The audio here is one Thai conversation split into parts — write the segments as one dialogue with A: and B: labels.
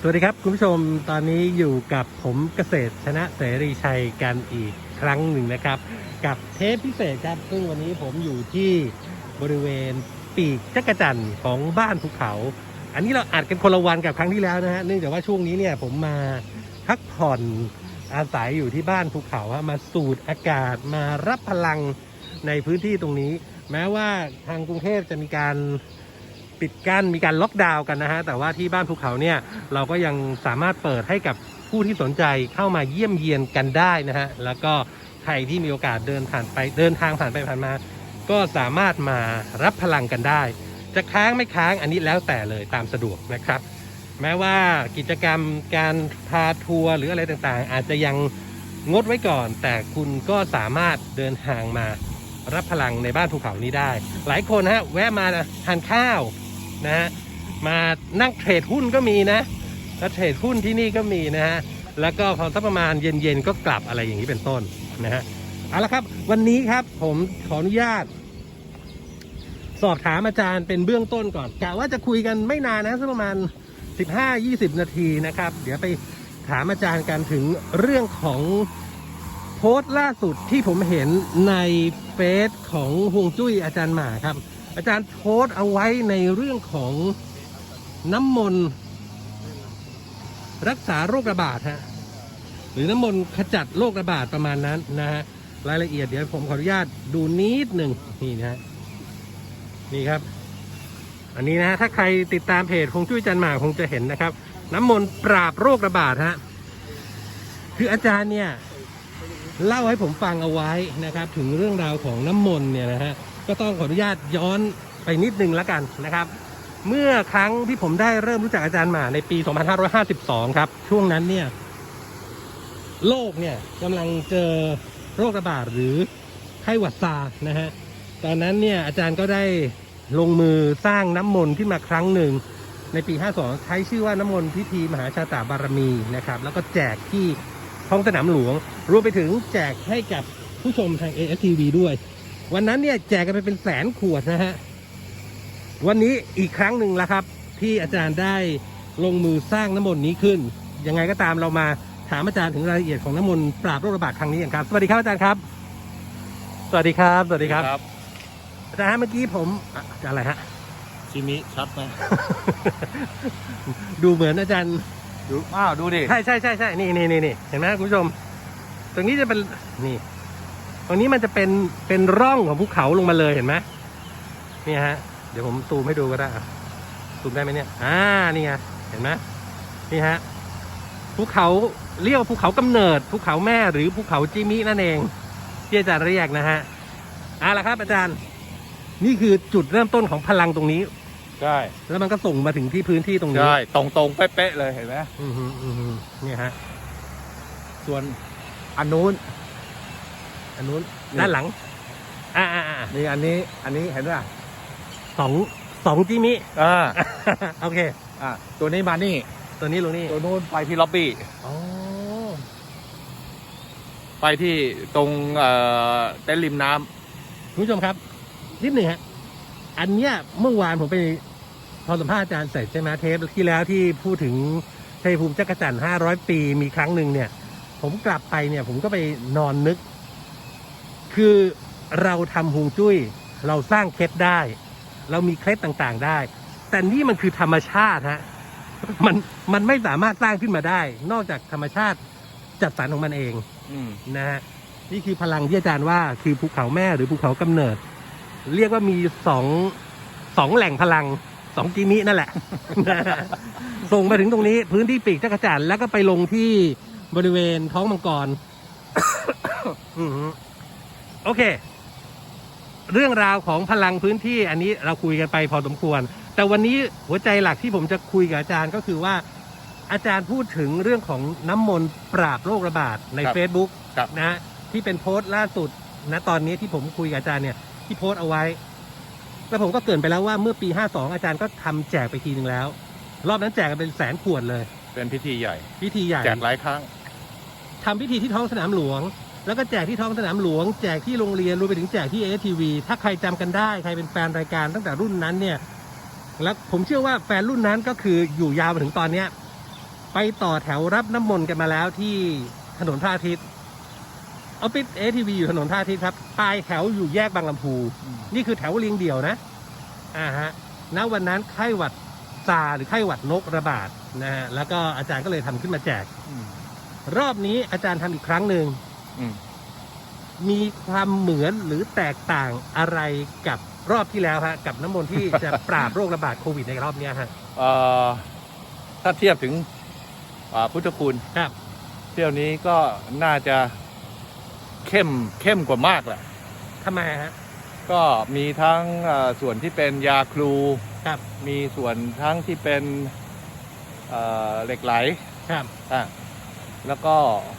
A: สวัสดีครับ คุณผู้ชมตอนนี้อยู่กับผมเกษตรชนะเสรีชัยกันอีกครั้งหนึ่งนะครับ กับเทปพิเศษครับ ซึ่งวันนี้ผมอยู่ที่บริเวณปีกจักรจันของบ้านภูเขา อันนี้เราอัดกันคนละวันกับครั้งที่แล้วนะฮะเนื่องจากว่าช่วงนี้เนี่ยผมมาพักผ่อนอาศัยอยู่ที่บ้านภูเขาฮะมาสูดอากาศมารับพลังในพื้นที่ตรงนี้ แม้ว่าทางกรุงเทพจะมีการ ปิดกั้นมีการล็อกดาวน์กันนะฮะแต่ว่าที่บ้านภูเขาเนี่ยเราก็ยังสามารถเปิดให้กับผู้ที่สนใจเข้ามาเยี่ยมเยียนกันได้นะฮะแล้วก็ใครที่มีโอกาสเดินผ่านไปเดินทางผ่านไปผ่านมา ก็สามารถมารับพลังกันได้ จะค้างไม่ค้างอันนี้แล้วแต่เลยตามสะดวกนะครับ แม้ว่ากิจกรรมการพาทัวร์หรืออะไรต่างๆ อาจจะยังงดไว้ก่อน แต่คุณก็สามารถเดินทางมารับพลังในบ้านภูเขานี้ได้ หลายคนฮะแวะมาทานข้าว นะฮะมานั่งเทรดหุ้นก็มีนะแล้วเทรดหุ้นที่นี่ก็มีนะฮะแล้วก็พอสักประมาณเย็นๆก็กลับอะไรอย่างนี้เป็นต้นนะฮะเอาละครับ วันนี้ครับผมขออนุญาต สอบถามอาจารย์เป็นเบื้องต้นก่อนกะว่าจะคุยกันไม่นานนะสักประมาณ 15-20 นาทีนะครับ เดี๋ยวไปถามอาจารย์กันถึงเรื่องของโพสต์ล่าสุดที่ผมเห็นในเฟซของฮวงจุ้ยอาจารย์หมาครับ อาจารย์โพสต์เอาไว้ในเรื่องของน้ำมนต์รักษาโรคระบาดฮะหรือน้ำมนต์ขจัดโรคระบาดประมาณนั้นนะฮะรายละเอียดเดี๋ยวผมขออนุญาตดูนิดหนึ่งนี่นะฮะนี่ครับ อันนี้นะฮะถ้าใครติดตามเพจคงจุ้ยจันหมาคงจะเห็นนะครับ น้ำมนต์ปราบโรคระบาดฮะคืออาจารย์เนี่ยเล่าให้ผมฟังเอาไว้นะครับ ถึงเรื่องราวของน้ำมนต์เนี่ยนะฮะ ก็ต้องขออนุญาตย้อนไปนิดนึงแล้วกันนะครับ เมื่อครั้งที่ผมได้เริ่มรู้จักอาจารย์หมาในปี 2552 ครับ ช่วงนั้นเนี่ย โลกเนี่ยกำลังเจอโรคระบาดหรือไข้หวัดซานะฮะตอนนั้นเนี่ยอาจารย์ก็ได้ลงมือสร้างน้ำมนต์ขึ้นมาครั้งหนึ่งในปี 52 ใช้ชื่อว่าน้ำมนต์พิธีมหาชาตาบารมีนะครับ แล้วก็แจกที่ท้องสนามหลวง รวมไปถึงแจกให้กับผู้ชมทาง ASTV ด้วย วันนั้นเนี่ยแจกกันไปเป็นแสนขวดนะฮะ วันนี้อีกครั้งหนึ่งแล้วครับ ที่อาจารย์ได้ลงมือสร้างน้ำมนต์นี้ขึ้น ยังไงก็ตามเรามาถามอาจารย์ถึงรายละเอียดของน้ำมนต์ปราบโรคระบาดครั้งนี้กันครับ สวัสดีครับอาจารย์ครับ สวัสดีครับ สวัสดีครับ อาจารย์ฮะเมื่อกี้ผมอะอะไรฮะ
B: ชิมิชัดไหม
A: ดูเหมือนอาจารย์
B: ดูอ้าวดูดิ
A: ใช่ใช่ใช่ใช่นี่นี่นี่นี่เห็นไหมคุณผู้ชม ตรงนี้จะเป็นนี่ ตรงนี้มันจะเป็นเป็นร่องของภูเขาลงมาเลยเห็นไหมนี่ฮะ เดี๋ยวผมซูมให้ดูก็ได้อะซูมได้ไหมเนี่ยอ่านี่ไงเห็นไหมนี่ฮะภูเขาเรียกว่าภูเขากำเนิดภูเขาแม่หรือภูเขาจิมินั่นเองที่อาจารย์เรียกนะฮะเอาละครับ อาจารย์ นี่คือจุดเริ่มต้นของพลังตรงนี้
B: ใช่
A: แล้วมันก็ส่งมาถึงที่พื้นที่ตรงนี้
B: ใช่ตรงตรงๆเป๊ะๆเลยเห็นไหม
A: อืมฮึอืมฮึเนี่ยฮะ
B: ส่วนอันนู้น
A: อันนู้น
B: นี่
A: ด้านหลัง อ่าอ่าอ่า
B: นี่อันนี้ อันนี้เห็นป่ะ
A: สองสองจิมิ
B: อ่า
A: โอเค
B: อ่าตัวนี้มานี่
A: ตัวนี้ลงนี่
B: ตัวนู้นไปที่ล็อบบี้
A: อ๋อ
B: ไปที่ตรงเอ่อเต็นท์ริมน้ำ
A: คุณผู้ชมครับนิดหนึ่งฮะอันเนี้ยเมื่อวานผมไปพอสัมภาษณ์อาจารย์เสร็จใช่ไหมเทปที่แล้วที่พูดถึงชัยภูมิจักรจันทร์ห้าร้อยปีมีครั้งหนึ่งเนี่ย ผมกลับไปเนี่ย ผมก็ไปนอนนึก คือเราทำฮวงจุ้ย เราสร้างเคล็ดได้ เรามีเคล็ดต่างๆได้ แต่นี่มันคือธรรมชาติฮะมันมันไม่สามารถสร้างขึ้นมาได้ นอกจากธรรมชาติจัดสรรของมันเอง
B: อืม
A: นะฮะนี่คือพลังที่อาจารย์ว่าคือภูเขาแม่หรือภูเขากำเนิด เรียกว่ามีสองสองแหล่งพลังสองจิมินั่นแหละนะฮะส่งมาถึงตรงนี้ พื้นที่ปีกจักรจันทร์แล้วก็ไปลงที่บริเวณท้องมังกร อือฮึ โอเค เรื่องราวของพลังพื้นที่อันนี้เราคุยกันไปพอสมควร แต่วันนี้หัวใจหลักที่ผมจะคุยกับอาจารย์ก็คือว่า อาจารย์พูดถึงเรื่องของน้ำมนต์ปราบโรคระบาดใน
B: ครับ
A: Facebook
B: ครับ
A: นะฮะที่เป็นโพสต์ล่าสุดนะตอนนี้ที่ผมคุยกับอาจารย์เนี่ยที่โพสต์เอาไว้ แล้วผมก็เกรินไปแล้วว่าเมื่อปี 52 อาจารย์ก็ทำแจกไปทีหนึ่งแล้ว รอบนั้นแจกกันเป็นแสนขวดเลย
B: เป็นพิธีใหญ่
A: พิธีใหญ่
B: แจกหลายครั้ง
A: ทำพิธีที่ท้องสนามหลวง แล้วก็แจกที่ท้องสนามหลวง แจกที่โรงเรียนรวมไปถึงแจกที่เอทีวีถ้าใครจำกันได้ ใครเป็นแฟนรายการตั้งแต่รุ่นนั้นเนี่ยแล้วผมเชื่อว่าแฟนรุ่นนั้นก็คืออยู่ยาวมาถึงตอนเนี้ยไปต่อแถวรับน้ำมนต์กันมาแล้วที่ถนนพระอาทิตย์ออฟฟิศเอทีวีอยู่ถนนพระอาทิตย์ครับปลายแถวอยู่แยกบางลำพู นี่คือแถวเรียงเดี่ยวนะอ่าฮะณวันนั้นไข้หวัดซาหรือไข้หวัดนกระบาดนะฮะแล้วก็อาจารย์ก็เลยทำขึ้นมาแจก
B: อืม
A: รอบนี้อาจารย์ทำอีกครั้งหนึ่ง
B: อื ม
A: มีความเหมือนหรือแตกต่างอะไรกับรอบที่แล้วฮะกับน้ำมนต์ที่จะปราบโรคระบาดโควิดในรอบเนี้ยฮะ
B: เอ่อถ้าเทียบถึงอ่าพุทธคุณ
A: ครับ
B: เที่ยวนี้ก็น่าจะเข้มเข้มกว่ามากแหละ
A: ทำไมฮะ
B: ก็มีทั้งเอ่อส่วนที่เป็นยาครู
A: ครับ
B: มีส่วนทั้งที่เป็นเอ่อเหล็กไหล
A: ครับ
B: อะแล้วก็เอ่อ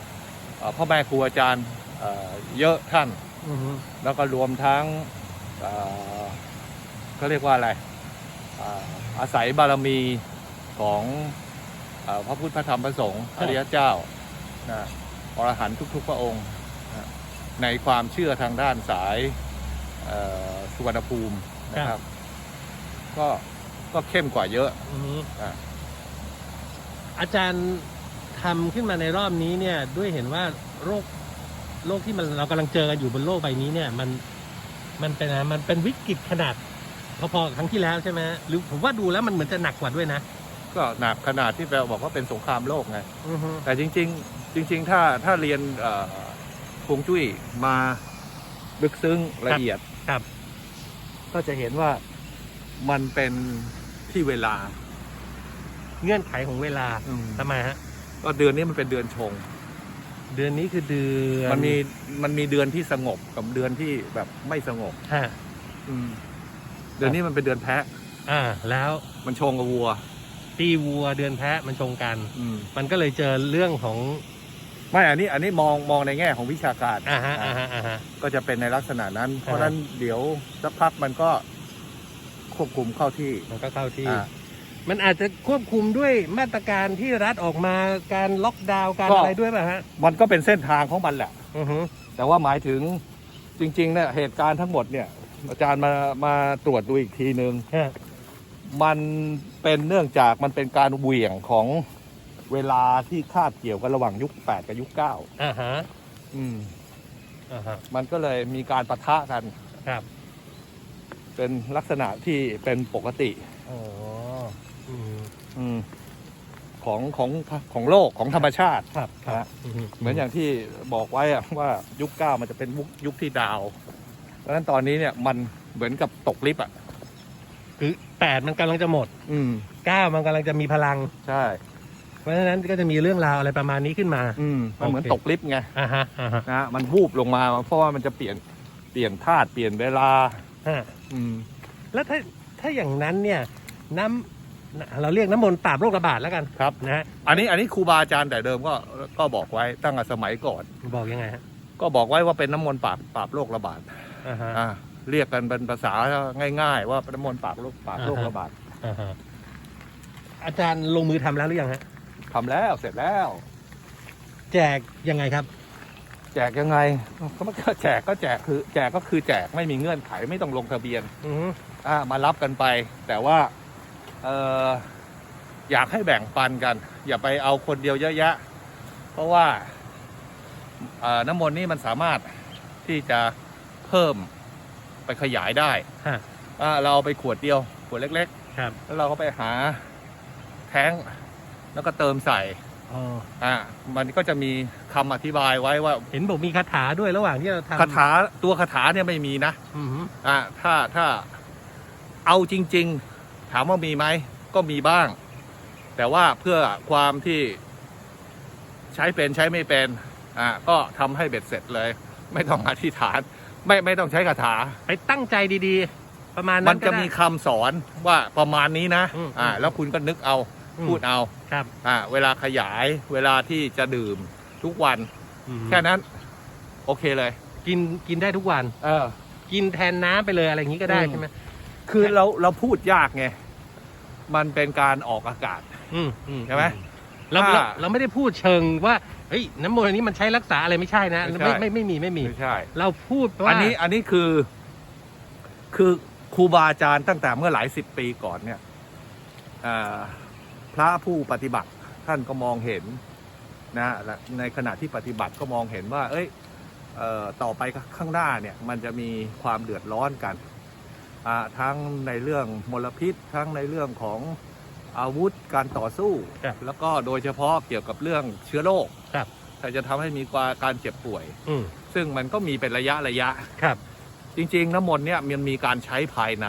B: พ่อแม่ครูอาจารย์เอ่อเยอะท่าน
A: อือฮึ
B: แล้วก็รวมทั้งเอ่อเขาเรียกว่าอะไรอ่าอาศัยบารมีของเออพระพุทธพระธรรมพระสงฆ์อริยเจ้านะอรหันต์ทุก ๆ พระองค์นะในความเชื่อทางด้านสายเอ่อสุวรรณภูมินะครับ ก็ก็เข้มกว่าเยอะ
A: อือฮึ
B: อะ
A: อาจารย์ ทำขึ้นมาในรอบนี้เนี่ยด้วยเห็นว่าโรคโรคที่มันเรากำลังเจอกันอยู่บนโลกใบนี้เนี่ย มันมันเป็นอะไรมันเป็นวิกฤตขนาดพอๆกับครั้งที่แล้วใช่ไหมฮะหรือผมว่าดูแล้วมันเหมือนจะหนักกว่าด้วยนะ
B: ก็หนักขนาดที่แปลบอกว่าเป็นสงครามโลกไง
A: อือฮึ
B: แต่จริง ๆ จริง ๆ ถ้าถ้าเรียนเอ่อฮวงจุ้ยมาลึกซึ้งละเอียด
A: ครับ
B: ก็จะเห็นว่ามันเป็นที่เวลา
A: เงื่อนไขของเวลาทำไมฮะ
B: ก็เดือนนี้มันเป็นเดือนชง
A: เดือนนี้คือเดือน
B: มันมีมันมีเดือนที่สงบกับเดือนที่แบบไม่สงบ
A: ฮะ
B: อืมเดือนนี้มันเป็นเดือนแพะ
A: อ่า แล้ว
B: มันชงกับวัว
A: ปีวัวเดือนแพะมันชงกัน
B: อืม
A: มันก็เลยเจอเรื่องของ
B: ไม่อันนี้อันนี้มองมองในแง่ของวิชาการ
A: อ่าฮะอ่าฮะอ่าฮะ
B: ก็จะเป็นในลักษณะนั้น เพราะ
A: อ่า
B: ฉะนั้นเดี๋ยวสักพักมันก็ควบคุมเข้าที่
A: มันก็เข้าที่
B: อ่า
A: มันอาจจะควบคุมด้วยมาตรการที่รัฐออกมาการล็อกดาวน์การ
B: ก็
A: อะไรด้วยป่ะฮะ
B: มันก็เป็นเส้นทางของมันแหละ
A: อือฮึ
B: แต่ว่าหมายถึงจริงๆเนี่ยเหตุการณ์ทั้งหมดเนี่ย อาจารย์มามาตรวจดูอีกทีนึง
A: ฮะ
B: มันเป็นเนื่องจากมันเป็นการเหวี่ยงของเวลาที่คาบเกี่ยวกันระหว่างยุค 8 กับยุค9
A: อ่าฮะ
B: อืม
A: อ่าฮะ
B: มันก็เลยมีการปะทะกัน
A: ครับ
B: เป็นลักษณะที่เป็นปกติ
A: อ๋ออืม
B: อืมของของของโลกของธรรมชาติ
A: ครับค
B: ครั
A: รับบอือฮึ
B: เหมือนอย่างที่บอกไว้อะว่ายุค9มันจะเป็นยุคยุคที่ดาวเพราะฉะนั้นตอนนี้เนี่ยมันเหมือนกับตกลิฟต์อะ
A: คือแปดมันกำลังจะหมด
B: อืม
A: เก้ามันกำลังจะมีพลัง
B: ใช่
A: เพราะฉะนั้นก็จะมีเรื่องราวอะไรประมาณนี้ขึ้นมา
B: อืมมันเหมือน
A: โอเค
B: ตกลิฟต์ไง
A: อ่าฮะอ่าฮะ
B: นะมันวูบลงมา เพราะว่ามันจะเปลี่ยนเปลี่ยนธาตุเปลี่ยนเวลา
A: ฮะ
B: อืม
A: แล้วถ้าถ้าอย่างนั้นเนี่ย น้ำ เราเรียกน้ำมนต์ปราบโรคระบาดแล้วกัน
B: ครับ
A: นะฮะ
B: อันนี้อันนี้ครูบาอาจารย์แต่เดิมก็ก็บอกไว้ตั้งแต่สมัยก่อน
A: บอกยังไงฮะ
B: ก็บอกไว้ว่าเป็นน้ำมนต์ปราบปราบโรคระบาด
A: อ่าฮะ
B: อ่าเรียกกันเป็นภาษาง่าย ๆ ว่าเป็นน้ำมนต์ปราบโรคปราบโรค
A: อ่าฮะ
B: ระบาด
A: อ่าฮะอาจารย์ลงมือทำแล้วหรือยังฮะ
B: ทำแล้วเสร็จแล้ว
A: แจกยังไงครับ
B: แจกยังไงก็มันก็แจกก็แจกคือ แจกก็คือแจกไม่มีเงื่อนไขไม่ต้องลงทะเบียน
A: อือฮึ
B: อ่ามารับกันไป แต่ว่าเอออยากให้แบ่งปันกัน อย่าไปเอาคนเดียวเยอะแยะ เพราะว่าเอ่อน้ำมนต์นี่มันสามารถที่จะเพิ่มไปขยายได้
A: ฮะ
B: อ่าเราเอาไปขวดเดียวขวดเล็ก
A: ครับ
B: ๆแล้วเราก็ไปหาแท้งแล้วก็เติมใส่
A: อ๋อ
B: อ่ามันก็จะมีคำอธิบายไว้ว่า
A: เห็นบอกมีคาถาด้วยระหว่างที่เราทำ
B: คาถาตัวคาถาเนี่ยไม่มีนะ
A: อือฮึ
B: อ่าถ้าถ้าเอาจริง ๆ ถามว่ามีไหมก็มีบ้าง แต่ว่าเพื่อความที่ใช้เป็นใช้ไม่เป็นอ่าก็ทำให้เบ็ดเสร็จเลย ไม่ต้องอธิษฐาน ไม่ไม่ต้องใช้คาถา
A: ไปตั้งใจดีๆ ประมาณ
B: มั
A: นั้นน
B: จะ
A: ก็ได้
B: มีคำสอนว่าประมาณนี้นะ
A: อืม
B: อ่า
A: อืม
B: แล้วคุณก็นึกเอา
A: อืม
B: พูดเอา
A: ครับ
B: อ่า เวลาขยายเวลาที่จะดื่มทุกวัน
A: อืม
B: แค่นั้น โอเคเลย
A: กินกินได้ทุกวัน
B: เออ
A: กินแทนน้ำไปเลยอะไรอย่างนี้ก็ได้
B: อืม
A: ใช่ไหม
B: คือเราเราพูดยากไง มันเป็นการออกอากาศ
A: อืมอื
B: ใช่ไหม
A: เรา
B: ถ้า
A: เราเราไม่ได้พูดเชิงว่าเฮ้ยน้ำมนต์อันนี้มันใช้รักษาอะไรไม่ใช่นะ
B: ไม่ใช่
A: ไม่ไม่ไม่มีไม่มี
B: ไม่ใช่
A: เราพูดว่า
B: อันนี้อันนี้คือ คือครูบาอาจารย์ตั้งแต่เมื่อหลายสิบปีก่อนเนี่ยอ่าพระผู้ปฏิบัติทท่านก็มองเห็นนะและในขณะที่ปฏิบัติก็มองเห็นว่า เอ้ยเอ่อต่อไปข้างหน้าเนี่ย มันจะมีความเดือดร้อนกันอ่า ทั้งในเรื่องมลพิษ ทั้งในเรื่องของอาวุธการต่อสู้
A: ครับ
B: แล้วก็โดยเฉพาะเกี่ยวกับเรื่องเชื้อโรค
A: ครับ
B: ถ้าจะทำให้มีการเจ็บป่วย
A: อืม
B: ซึ่งมันก็มีเป็นระยะระยะ
A: ครับ
B: จริงๆน้ำมนต์เนี่ยมันมีการใช้ภายใน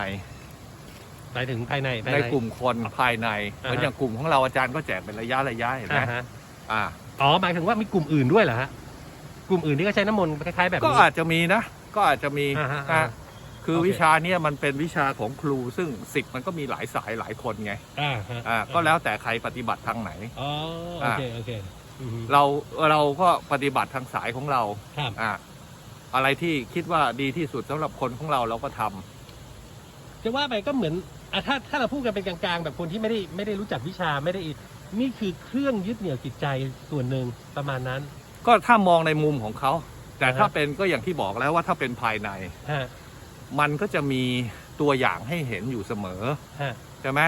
A: ไปถึงภายในภาย
B: ใน
A: ใน
B: กลุ่มคนภายใน
A: อ่าฮะ
B: เหมือนอย่างกลุ่มของเราอาจารย์ก็แจกเป็นระยะระยะเห็นไหม
A: อ่าฮะ
B: อ่า
A: อ๋อหมายถึงว่ามีกลุ่มอื่นด้วยเหรอฮะกลุ่มอื่นที่ก็ใช้น้ำมนต์คล้ายๆแบบ
B: ก็
A: นี้
B: อาจจะมีนะ ก็อาจจะมี
A: อ่าฮะ
B: อ่า
A: อ่า
B: คือ
A: โอเค
B: วิชาเนี่ยมันเป็นวิชาของครูซึ่งสิทธิ์มันก็มีหลายสายหลายคนไง
A: อ่าฮะ
B: อ่าก็แล้วแต่ใครปฏิบัติทางไหน
A: อ๋อโอเคโอเคอืม
B: เราเราก็ปฏิบัติทางสายของเรา
A: ครับ
B: อ่าอะไรที่คิดว่าดีที่สุดสำหรับคนของเราเราก็ทำ
A: จะว่าไปก็เหมือนอะถ้าถ้าเราพูดกันเป็นกลางๆ แบบคนที่ไม่ได้ไม่ได้รู้จักวิชาไม่ได้อินี่คือเครื่องยึดเหนี่ยวจิตใจส่วนหนึ่งประมาณนั้น
B: ก็ถ้ามองในมุมของเขา แต่
A: อ่าฮะ
B: ถ้าเป็นก็อย่างที่บอกแล้วว่าถ้าเป็นภายใน
A: ฮะ
B: มันก็จะมีตัวอย่างให้เห็นอยู่เสมอ
A: ฮะ
B: ใช่ไหม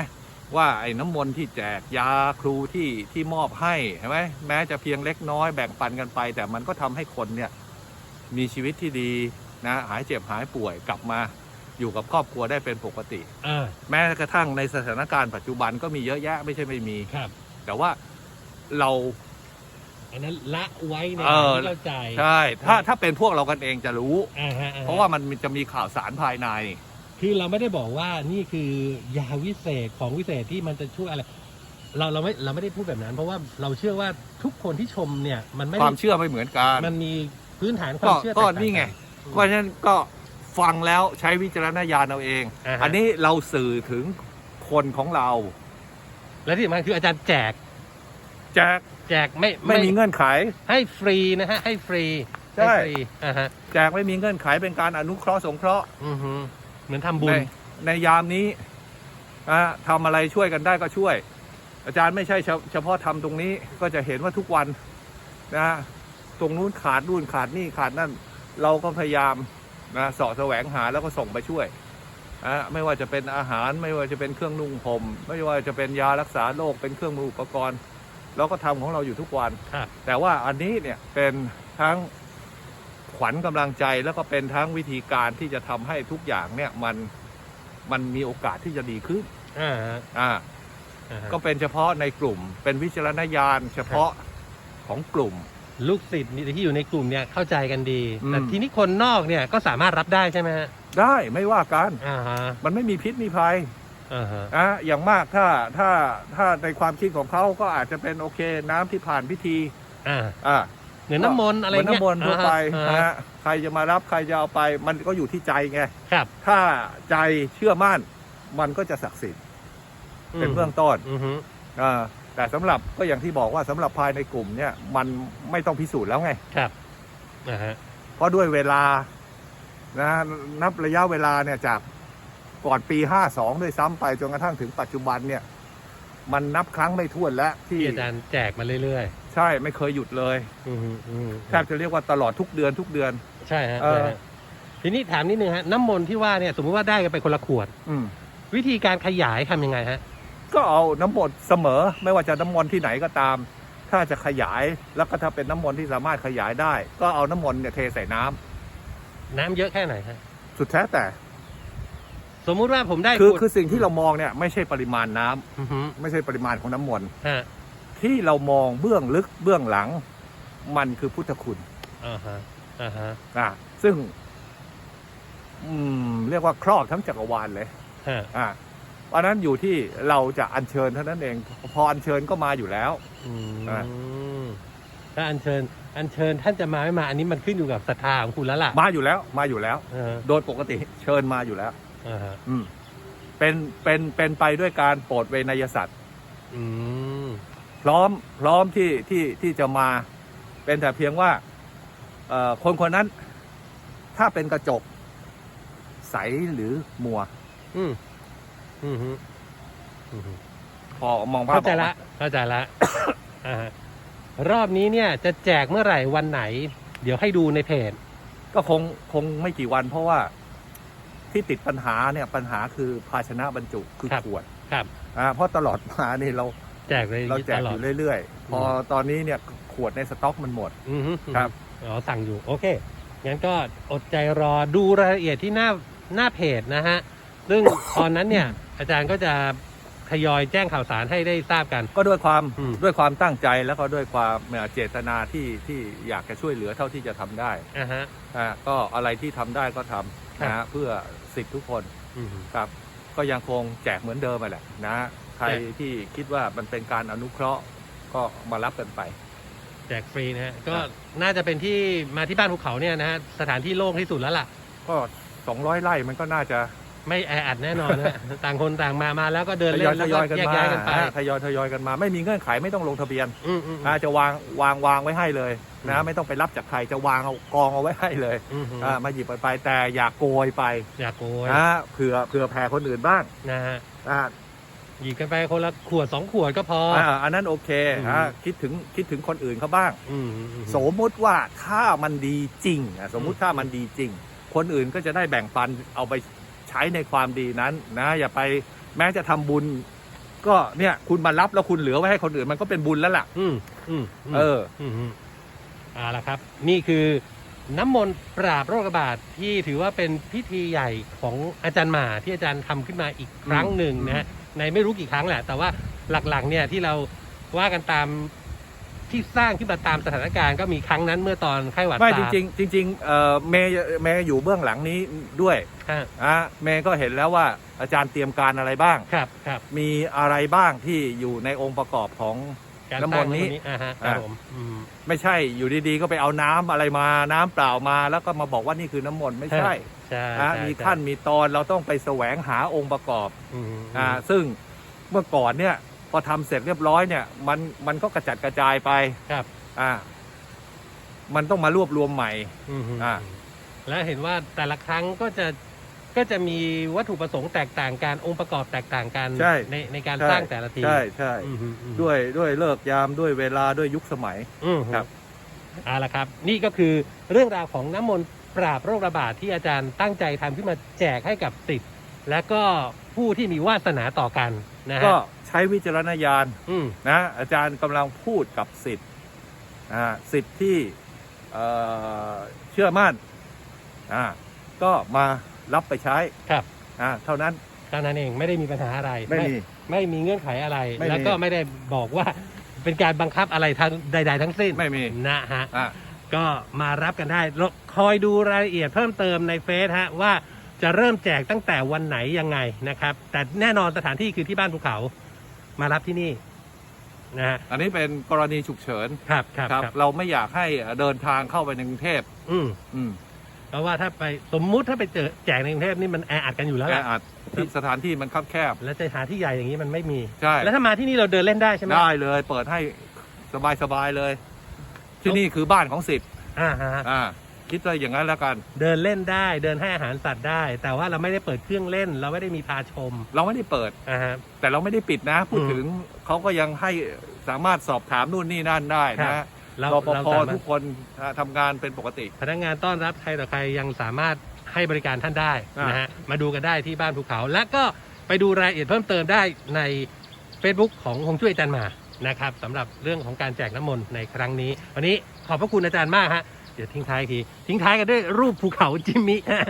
B: ว่าไอ้น้ำมนต์ที่แจกยาครูที่ที่มอบให้ใช่ไหมแม้จะเพียงเล็กน้อยแบ่งปันกันไป แต่มันก็ทำให้คนเนี่ยมีชีวิตที่ดีนะหายเจ็บหายป่วยกลับมาอยู่กับครอบครัวได้เป็นปกติ
A: อ่า
B: แม้กระทั่งในสถานการณ์ปัจจุบันก็มีเยอะแยะไม่ใช่ไม่มี
A: ครับ
B: แต่ว่าเรา
A: อันนั้นละไว้ใน
B: เออ
A: ที่เข้าใจ
B: ใช่ ถ้าถ้าเป็นพวกเรากันเองจะรู้
A: อ่าฮะอ่ฮ
B: เพราะว่ามันจะมีข่าวสารภายใน
A: คือเราไม่ได้บอกว่านี่คือยาวิเศษของวิเศษที่มันจะช่วยอะไร เราเราไม่เราไม่ได้พูดแบบนั้น เพราะว่าเราเชื่อว่าทุกคนที่ชมเนี่ย มันไม่
B: ค
A: ได้
B: วามเชื่อไม่เหมือนกัน
A: มันมีพื้นฐานค
B: ก็
A: วามเชื่อ
B: ก็
A: แตต่า
B: นี่ไง
A: อืม
B: เพราะฉะนั้นก็ฟังแล้วใช้วิจารณญาณเอาเอง
A: อ่าฮะ
B: อันนี้เราสื่อถึงคนของเรา
A: และที่สำคัญคืออาจารย์แจก
B: แจก
A: แจกไม่
B: ไม่มีเงื่อนไข
A: ให้ฟรีนะฮะ ให้ฟรี
B: ใช่
A: ห้ฟรีอ่าฮะ
B: แจกไม่มีเงื่อนไขเป็นการอนุเคราะห์สงเคราะห์
A: อือฮึเหมือนทำบุ
B: ใน
A: ญ
B: ในยามนี้อะทำอะไรช่วยกันได้ก็ช่วย อาจารย์ไม่ใช่เฉเฉพาะทำตรงนี้ก็จะเห็นว่าทุกวันนะตรงนู้นขาดนู่นขาดนี่ขาดนั่น เราก็พยายามนะเสาะแสวงหาแล้วก็ส่งไปช่วยอะไม่ว่าจะเป็นอาหารไม่ว่าจะเป็นเครื่องนุ่งห่มไม่ว่าจะเป็นยารักษาโรคเป็นเครื่องมืออุปกรณ์ เราก็ทำของเราอยู่ทุกวัน
A: ครับ
B: แต่ว่าอันนี้เนี่ยเป็นทั้งขวัญกำลังใจแล้วก็เป็นทั้งวิธีการที่จะทำให้ทุกอย่างเนี่ยมันมันมีโอกาสที่จะดีขึ้น
A: อ่าฮะ
B: อ่า
A: อ่าฮะ
B: ก็เป็นเฉพาะในกลุ่ม เป็นวิจารณญาณ เฉพาะของกลุ่ม
A: ลูกศิษย์ที่อยู่ในกลุ่มเนี่ยเข้าใจกันดี
B: อืม
A: แต่ทีนี้คนนอกเนี่ยก็สามารถรับได้ใช่ไหมฮะ
B: ได้ไม่ว่ากัน
A: อ่าฮะ
B: มันไม่มีพิษมีภัย
A: อ่าฮะ
B: อะอย่างมากถ้าถ้าถ้าในความคิดของเขาก็อาจจะเป็นโอเคน้ำที่ผ่านพิธี
A: อ่า
B: อ่า
A: เหมือนน้ำมนต์อะไร
B: เหมือน
A: เงี้ย
B: น้ำมนต์ทั่วไป
A: อ่า
B: นะ
A: ฮะ
B: ฮะใครจะมารับใครจะเอาไป มันก็อยู่ที่ใจไง
A: ครับ
B: ถ้าใจเชื่อมั่น มันก็จะศักดิ์สิทธิ์เป็นเบื้องต้น
A: อือฮึ
B: อ่าแต่สำหรับก็อย่างที่บอกว่าสำหรับภายในกลุ่มเนี่ยมันไม่ต้องพิสูจน์แล้วไง
A: ครับอ่าฮะ
B: เพราะด้วยเวลานะนับระยะเวลาเนี่ยจาก ก่อนปี 52 ด้วยซ้ำไปจนกระทั่งถึงปัจจุบันเนี่ย มันนับครั้งไม่ถ้วนแล้วที่
A: ที่อาจารย์แจกมาเรื่อย
B: ใช่ไม่เคยหยุดเลย
A: ๆอือฮึอือฮึ
B: แทบจะเรียกว่าตลอดทุกเดือนทุกเดือน
A: ใช่ฮะ
B: เออ
A: ใช่ฮะทีนี้ถามนิดนึงฮะน้ำมนต์ที่ว่าเนี่ยสมมติว่าได้กันไปคนละขวด
B: อืม
A: วิธีการขยายทำยังไงฮะ
B: ก็เอาน้ำมนต์เสมอ ไม่ว่าจะน้ำมนต์ที่ไหนก็ตาม ถ้าจะขยายแล้วก็ถ้าเป็นน้ำมนต์ที่สามารถขยายได้ ก็เอาน้ำมนต์เนี่ยเทใส่น้ำ
A: น้ำเยอะแค่ไหนฮะ
B: สุดแท้แต่
A: สมมุติว่าผมได้
B: คือ
A: ขวด
B: คือสิ่งที่เรามองเนี่ยไม่ใช่ปริมาณน้ำ
A: อือฮึ
B: ไม่ใช่ปริมาณของน้ำมนต์
A: ฮะ
B: ที่เรามองเบื้องลึกเบื้องหลัง มันคือพุทธคุณ
A: อ่าฮะอ่าฮะ
B: อะซึ่ง อืม เรียกว่าครอบทั้งจักรวาลเลย
A: ฮะ
B: อะเพราะฉะนั้นอยู่ที่เราจะอัญเชิญเท่านั้นเอง พออัญเชิญก็มาอยู่แล้ว
A: อื
B: อ่า
A: มถ้าอัญเชิญ อัญเชิญท่านจะมาไม่มาอันนี้มันขึ้นอยู่กับศรัทธาของคุณแล้วล่ะ
B: มาอยู่แล้ว มาอยู่แล้ว
A: อ่า
B: โดยปกติเชิญมาอยู่แล้ว
A: อ่าฮะ
B: อืมเป็นเป็นเป็นไปด้วยการโปรดเวนยสัตว์
A: อืม
B: พร้อมพร้อมที่ที่ที่จะมา เป็นแต่เพียงว่าเอ่อคนคนนั้น ถ้าเป็นกระจก ใสหรือมัว
A: อืมอืมฮึอืมฮึ
B: พอมองภาพ
A: เข้าใจ
B: ออกไหม
A: ละเข้าใจละ อ่าฮะรอบนี้เนี่ยจะแจกเมื่อไหร่วันไหน เดี๋ยวให้ดูในเพจ
B: ก็คงคงไม่กี่วันเพราะว่า ที่ติดปัญหาเนี่ยปัญหาคือภาชนะบรรจุคือ
A: ครับ
B: ขวด
A: ครับ
B: อ่าเพราะตลอดมานี่เรา
A: แจกเลย
B: เราแจก
A: ต
B: อ
A: ลอด
B: ยู่เรื่อยๆ พอตอนนี้เนี่ยขวดในสต็อกมันหมด
A: อือฮึ
B: ครับ
A: อ๋อสั่งอยู่ โอเค งั้นก็อดใจรอดูรายละเอียดที่หน้าหน้าเพจนะฮะ ซึ่ง ตอนนั้นเนี่ย อาจารย์ก็จะ ทยอยแจ้งข่าวสารให้ได้ทราบกัน
B: ก็ด้วยความ
A: อืม
B: ด้วยความตั้งใจแล้วก็ด้วยความเอ่อเจตนาที่ที่อยากจะช่วยเหลือเท่าที่จะทำได้
A: อ่าฮะ
B: อ่าก็อะไรที่ทำได้ก็ทำ
A: ครับ
B: นะฮะเพื่อสิทธิทุกคน
A: อืม
B: ครับก็ยังคงแจกเหมือนเดิมไปแหละนะใคร
A: แจก
B: ที่คิดว่ามันเป็นการอนุเคราะห์ก็มารับกันไป
A: แจกฟรีนะฮะ ก็
B: ครับ
A: น่าจะเป็นที่มาที่บ้านภูเขาเนี่ยนะฮะ สถานที่โล่งที่สุดแล้วล่ะ
B: ก็ 200 ไร่มันก็น่าจะ
A: ไม่แออัดแน่นอนนะต่างคนต่างมามาแล้วก็เดิน
B: ท
A: เล่
B: ยอย
A: น
B: ท
A: แล้ว
B: ย
A: ก็
B: อยกัน
A: แยก
B: มา
A: ย้ายกันไป
B: อ่าทยอยทยอยกันมา ไม่มีเงื่อนไขไม่ต้องลงทะเบียน
A: อืมอืม
B: อ่าจะวางวางวางไว้ให้เลยนะไม่ต้องไปรับจากใครจะวางเอากองเอาไว้ให้เลย
A: อืมอืม
B: อ่ามาหยิบไปไปแต่อย่าโกยไป
A: อยากโกย
B: นะเผื่อเผื่อแผ่คนอื่นบ้าง
A: นะฮะ
B: อ่า
A: หยิบกันไปคนละขวดสองขวดก็พอ
B: อ่าอันนั้นโอเค
A: อืม
B: อ่าคิดถึงคิดถึงคนอื่นเขาบ้าง
A: อืมอืมอืม
B: สมมุติว่าถ้ามันดีจริงอะสมมุติถ้ามันดีจริง คนอื่นก็จะได้แบ่งปันเอาไป ใช้ในความดีนั้นนะอย่าไปแม้จะทำบุญ ก็เนี่ยคุณมารับแล้วคุณเหลือไว้ให้คนอื่นมันก็เป็นบุญแล้วล่ะ
A: อืมอืมม
B: เออ
A: อืมอืมเอาละครับ นี่คือน้ำมนต์ปราบโรคระบาดที่ถือว่าเป็นพิธีใหญ่ของอาจารย์หมาที่อาจารย์ทำขึ้นมาอีกครั้งหนึ่งนะฮะในไม่รู้กี่ครั้งแหละ แต่ว่าหลักๆ เนี่ยที่เราว่ากันตามที่สร้างขึ้นมาตามสถานการณ์ก็มีครั้งนั้นเมื่อตอนไข้หวัด
B: ไม่
A: ซา
B: จริงๆจริงๆเอ่อเมย์เมย์อยู่เบื้องหลังนี้ด้วย
A: ฮะ
B: อะเมย์ก็เห็นแล้วว่าอาจารย์เตรียมการอะไรบ้าง
A: ครับครับ
B: มีอะไรบ้างที่อยู่ในองค์ประกอบของ
A: การ
B: น้ำมนต์นี้
A: สร้างอ่าฮะครับ
B: อะ
A: ผมอืม
B: ไม่ใช่อยู่ดีๆ ก็ไปเอาน้ำอะไรมาน้ำเปล่ามา แล้วก็มาบอกว่านี่คือน้ำมนต์ไม่ใช่
A: ใช่
B: อะ
A: ใช่
B: มี
A: ใช่
B: ขั้นมีตอนเราต้องไปแสวงหาองค์ประกอบ
A: อืม
B: อ่าซึ่งเมื่อก่อนเนี่ยพอทำเสร็จเรียบร้อยเนี่ยมันมันก็กระจัดกระจายไป
A: ครับ
B: อ่ามันต้องมารวบรวมใหม่
A: อืม
B: อ่า
A: และเห็นว่าแต่ละครั้งก็จะ ก็จะมีวัตถุประสงค์แตกต่างกันองค์ประกอบแตกต่างกัน
B: ใช่
A: ในในการ
B: ใช่
A: สร้างแต่ละที
B: ใช่ใช่
A: อืมอืมอืม
B: ด้วยด้วยเลิกยามด้วยเวลาด้วยยุคสมัย
A: อืม
B: ครับก็ใช้วิจารณญาณ
A: อืม
B: นะ อาจารย์กำลังพูดกับสิทธิ์อ่าสิทธิ์ที่เอ่อเชื่อมั่นอ่าก็มา รับไปใช้
A: ครับ
B: อ่าเท่านั้น
A: เท่านั้นเองไม่ได้มีปัญหาอะไร
B: ไม่มี
A: ไม่มีเงื่อนไขอะไร
B: ไม่มี
A: แล้วก็ไม่ได้บอกว่าเป็นการบังคับอะไรทั้งใด ๆ ทั้งสิ้น
B: ไม่มี
A: นะฮะ
B: อ่า
A: ก็มารับกันได้แล้วคอยดูรายละเอียดเพิ่มเติมในเฟซฮะว่าจะเริ่มแจกตั้งแต่วันไหนยังไงนะครับ แต่แน่นอนสถานที่คือที่บ้านภูเขามารับที่นี่นะฮะ
B: อันนี้เป็นกรณีฉุกเฉิน
A: ครับครับครับ
B: เราไม่อยากให้เดินทางเข้าไปในกรุงเทพ
A: อืม
B: อืม
A: เพราะว่าถ้าไปสมมุติถ้าไปเจอแจกในกรุงเทพนี่มันแออัดกันอยู่แล้ว
B: แอ
A: ล่ะ
B: อัดที่ สถานที่มันคับแคบ
A: แล้วจะหาที่ใหญ่อย่างนี้มันไม่มี
B: ใช่
A: แล้วถ้ามาที่นี่เราเดินเล่นได้ใช่ไหม
B: ได้เลย เปิดให้สบายสบายๆเลย ที่นี่คือบ้านของสิทธิ์
A: อ่าฮะ
B: อ่า คิดเลยอย่างนั้นแล้วกัน
A: เดินเล่นได้เดินให้อาหารสัตว์ได้ แต่ว่าเราไม่ได้เปิดเครื่องเล่น เราไม่ได้มีพาชม
B: เราไม่ได้เปิด
A: อ่าฮะ
B: แต่เราไม่ได้ปิดนะ พูด
A: อืม
B: ถึงเขาก็ยังให้สามารถสอบถามนู่นนี่นั่นได้
A: ครั
B: นะ
A: บ เรา
B: รป
A: เรา
B: ภ
A: สามารถ
B: ทุกคนอ่าทำงานเป็นปกติ
A: พนักงานต้อนรับใครต่อใครยังสามารถให้บริการท่านได้
B: อ่าน
A: นะฮะมาดูกันได้ที่บ้านภูเขา และก็ไปดูรายละเอียดเพิ่มเติมได้ใน Facebook ของฮงจุ้ยอาจารย์หมานะครับสำหรับเรื่องของการแจกน้ำมนต์ในครั้งนี้ วันนี้ขอบพระคุณอาจารย์มากฮะเดี๋ยวทิ้งท้ายอีกที ทิ้งท้ายกันด้วยรูปภูเขาจิมมิฮะ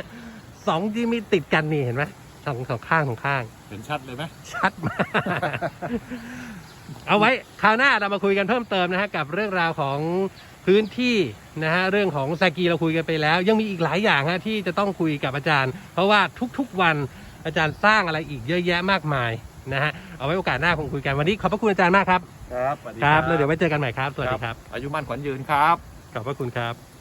A: สองจิมมิติดกันนี่เห็นไหมสองสองข้างสองข้าง
B: เห็นชัดเลยไหม
A: ชัดมาก เอาไว้คราวหน้าเรามาคุยกันเพิ่มเติมนะฮะกับเรื่องราวของพื้นที่นะฮะเรื่องของซากีเราคุยกันไปแล้ว ยังมีอีกหลายอย่างฮะที่จะต้องคุยกับอาจารย์ เพราะว่าทุกๆวันอาจารย์สร้างอะไรอีกเยอะแยะมากมายนะฮะเอาไว้โอกาสหน้าคงคุยกันวันนี้ขอบพระคุณอาจารย์มากครับ
B: ครับสวัสดี
A: ครับแล้วเดี๋ยวไว้เจอกันใหม่ครับสวัสดีครับ
B: อายุมั่นขวัญยืนครับ
A: ขอบพระคุณครับ